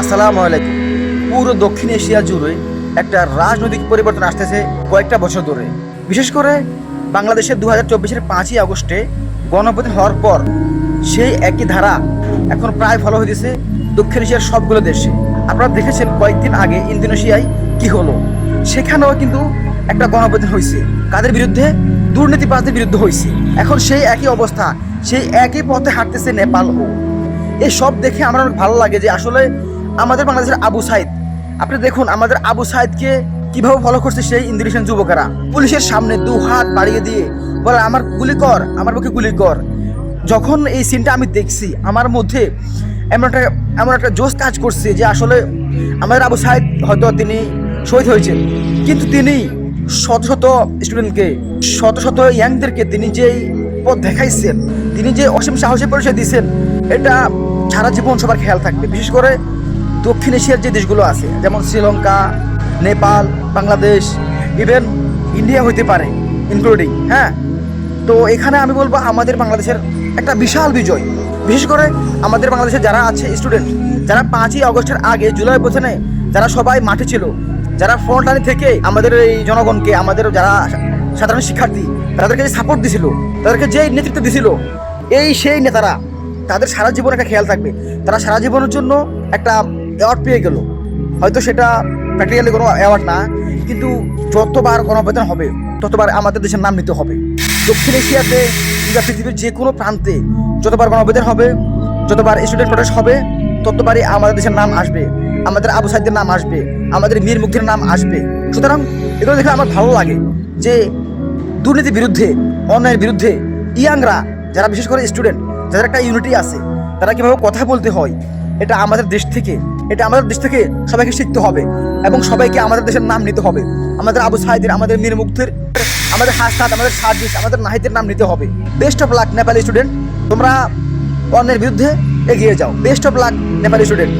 আসসালামু আলাইকুম। পুরো দক্ষিণ এশিয়া জুড়ে একটা রাজনৈতিক পরিবর্তন আসতেছে কয়েকটা বছর ধরে। বিশেষ করে বাংলাদেশের দু হাজার চব্বিশের পাঁচই আগস্টে গণপ্রতি হওয়ার পর সেই একই ধারা এখন প্রায় ফলো হইতেছে দক্ষিণ এশিয়ার সবগুলো দেশে। আপনারা দেখেছেন কয়েকদিন আগে ইন্দোনেশিয়ায় কি হলো? সেখানেও কিন্তু একটা গণপ্রদান হয়েছে। কাদের বিরুদ্ধে? দুর্নীতিবাজদের বিরুদ্ধে হয়েছে। এখন সেই একই অবস্থা, সেই একই পথে হাঁটতেছে নেপালও এই সব দেখে আমার অনেক ভালো লাগে যে আসলে আমাদের বাংলাদেশের আবু সাইদ। আপনি দেখুন, আমাদের আবু সাইদকে কীভাবে ফলো করছে সেই ইন্দোনেশিয়ান যুবকেরা। পুলিশের সামনে দু হাত বাড়িয়ে দিয়ে বলে, আমার গুলি কর, আমার বুকে গুলি কর। যখন এই সিনটা আমি দেখছি, আমার মধ্যে এমন একটা এমন একটা জোশ কাজ করছে যে আসলে আমাদের আবু সাইদ হয়তো তিনি শহীদ হয়েছেন। কিন্তু তিনি শত শত স্টুডেন্টকে শত শত ইয়াংদেরকে তিনি যেই পথ দেখাইছেন, তিনি যে অসীম সাহসের পরিচয় দিয়েছেন এটা সারা জীবন সবার খেয়াল থাকবে। বিশেষ করে দক্ষিণ এশিয়ার যে দেশগুলো আছে, যেমন শ্রীলঙ্কা, নেপাল, বাংলাদেশ ইভেন ইন্ডিয়া হইতে পারে ইনক্লুডিং হ্যাঁ? তো এখানে আমি বলব আমাদের বাংলাদেশের একটা বিশাল বিজয়। বিশেষ করে আমাদের বাংলাদেশে যারা আছে স্টুডেন্ট যারা পাঁচই আগস্টের আগে জুলাই বছরে যারা সবাই মাঠে ছিল, যারা ফ্রন্ট লাইন থেকে আমাদের এই জনগণকে, আমাদের যারা সাধারণ শিক্ষার্থী, তাদেরকে যে সাপোর্ট দিছিল, তাদেরকে যে নেতৃত্ব দিছিল, এই সেই নেতারা, তাদের সারা জীবন একটা খেয়াল থাকবে। তারা সারা জীবনের জন্য একটা অ্যাওয়ার্ড পেয়ে গেল। হয়তো সেটা প্র্যাকটিক্যালি কোনো অ্যাওয়ার্ড না, কিন্তু যতবার গণবেতন হবে, ততবার আমাদের দেশের নাম নিতে হবে। দক্ষিণ এশিয়াতে কিংবা পৃথিবীর যে কোনো প্রান্তে যতবার গণবেতন হবে, যতবার স্টুডেন্ট প্রটেস্ট হবে, ততবারই আমাদের দেশের নাম আসবে। আমাদের আবু সাইদের নাম আসবে, আমাদের মীর মুক্তির নাম আসবে। সুতরাং এগুলো দেখে আমার ভালো লাগে যে দুর্নীতির বিরুদ্ধে, অন্যায়ের বিরুদ্ধে ইয়াংরা, যারা বিশেষ করে স্টুডেন্ট যাদের একটা ইউনিটি আছে, তারা কীভাবে কথা বলতে হয় এটা আমাদের দেশ থেকে, এটা আমাদের দেশ থেকে সবাইকে শিখতে হবে এবং সবাইকে আমাদের দেশের নাম নিতে হবে। আমাদের আবু সাহেদের আমাদের মীর মুক্তির, আমাদের হাসনাত, আমাদের সার্জিস, আমাদের নাহিদের নাম নিতে হবে। Best of luck Nepali student তোমরা অন্যের বিরুদ্ধে এগিয়ে যাও। Best of luck Nepali student